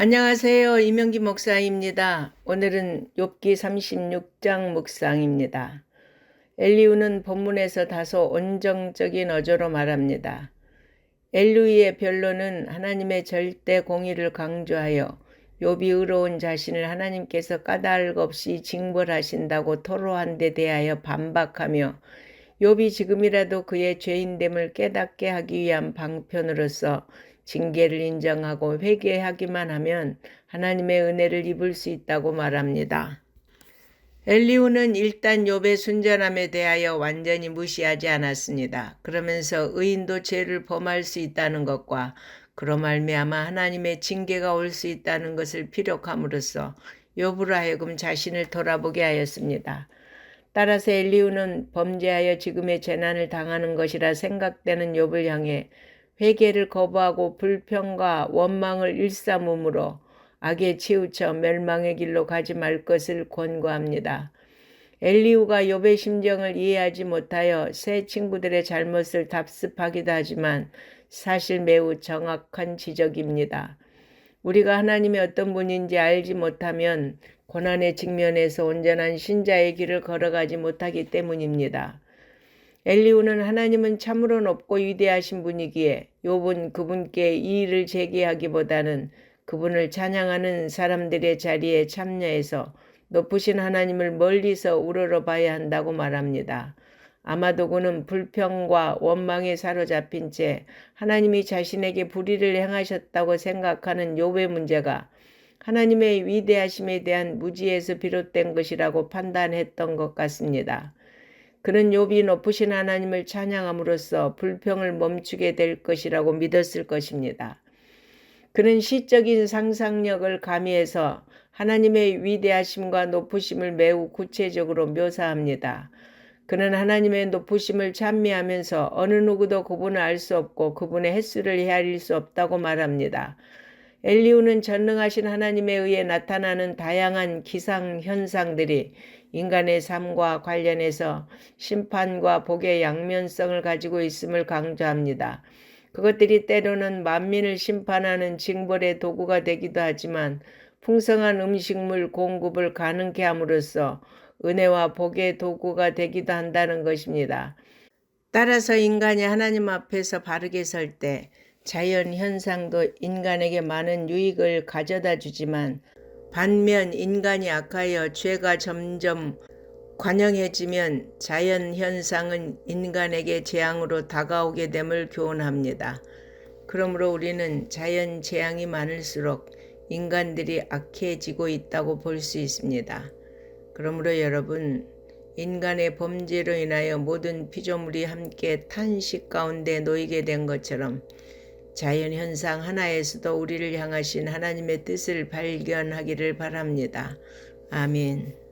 안녕하세요. 이명기 목사입니다. 오늘은 욥기 36장 묵상입니다. 엘리우는 본문에서 다소 온정적인 어조로 말합니다. 엘리우의 변론은 하나님의 절대 공의를 강조하여 욥이 의로운 자신을 하나님께서 까닭 없이 징벌하신다고 토로한 데 대하여 반박하며 욥이 지금이라도 그의 죄인됨을 깨닫게 하기 위한 방편으로서 징계를 인정하고 회개하기만 하면 하나님의 은혜를 입을 수 있다고 말합니다. 엘리우는 일단 욥의 순전함에 대하여 완전히 무시하지 않았습니다. 그러면서 의인도 죄를 범할 수 있다는 것과 그로 말미암아 하나님의 징계가 올 수 있다는 것을 피력함으로써 욥으로 하여금 자신을 돌아보게 하였습니다. 따라서 엘리우는 범죄하여 지금의 재난을 당하는 것이라 생각되는 욥을 향해 회개를 거부하고 불평과 원망을 일삼음으로 악에 치우쳐 멸망의 길로 가지 말 것을 권고합니다. 엘리우가 욥의 심정을 이해하지 못하여 새 친구들의 잘못을 답습하기도 하지만 사실 매우 정확한 지적입니다. 우리가 하나님이 어떤 분인지 알지 못하면 고난의 직면에서 온전한 신자의 길을 걸어가지 못하기 때문입니다. 엘리우는 하나님은 참으로 높고 위대하신 분이기에 욥은 그분께 이의를 제기하기보다는 그분을 찬양하는 사람들의 자리에 참여해서 높으신 하나님을 멀리서 우러러 봐야 한다고 말합니다. 아마도 그는 불평과 원망에 사로잡힌 채 하나님이 자신에게 불의를 행하셨다고 생각하는 욥의 문제가 하나님의 위대하심에 대한 무지에서 비롯된 것이라고 판단했던 것 같습니다. 그는 욥이 높으신 하나님을 찬양함으로써 불평을 멈추게 될 것이라고 믿었을 것입니다. 그는 시적인 상상력을 가미해서 하나님의 위대하심과 높으심을 매우 구체적으로 묘사합니다. 그는 하나님의 높으심을 찬미하면서 어느 누구도 그분을 알 수 없고 그분의 횟수를 헤아릴 수 없다고 말합니다. 엘리우는 전능하신 하나님에 의해 나타나는 다양한 기상 현상들이 인간의 삶과 관련해서 심판과 복의 양면성을 가지고 있음을 강조합니다. 그것들이 때로는 만민을 심판하는 징벌의 도구가 되기도 하지만 풍성한 음식물 공급을 가능케 함으로써 은혜와 복의 도구가 되기도 한다는 것입니다. 따라서 인간이 하나님 앞에서 바르게 설 때 자연 현상도 인간에게 많은 유익을 가져다 주지만 반면 인간이 악하여 죄가 점점 관영해지면 자연 현상은 인간에게 재앙으로 다가오게 됨을 교훈합니다. 그러므로 우리는 자연 재앙이 많을수록 인간들이 악해지고 있다고 볼 수 있습니다. 그러므로 여러분, 인간의 범죄로 인하여 모든 피조물이 함께 탄식 가운데 놓이게 된 것처럼 자연 현상 하나에서도 우리를 향하신 하나님의 뜻을 발견하기를 바랍니다. 아멘.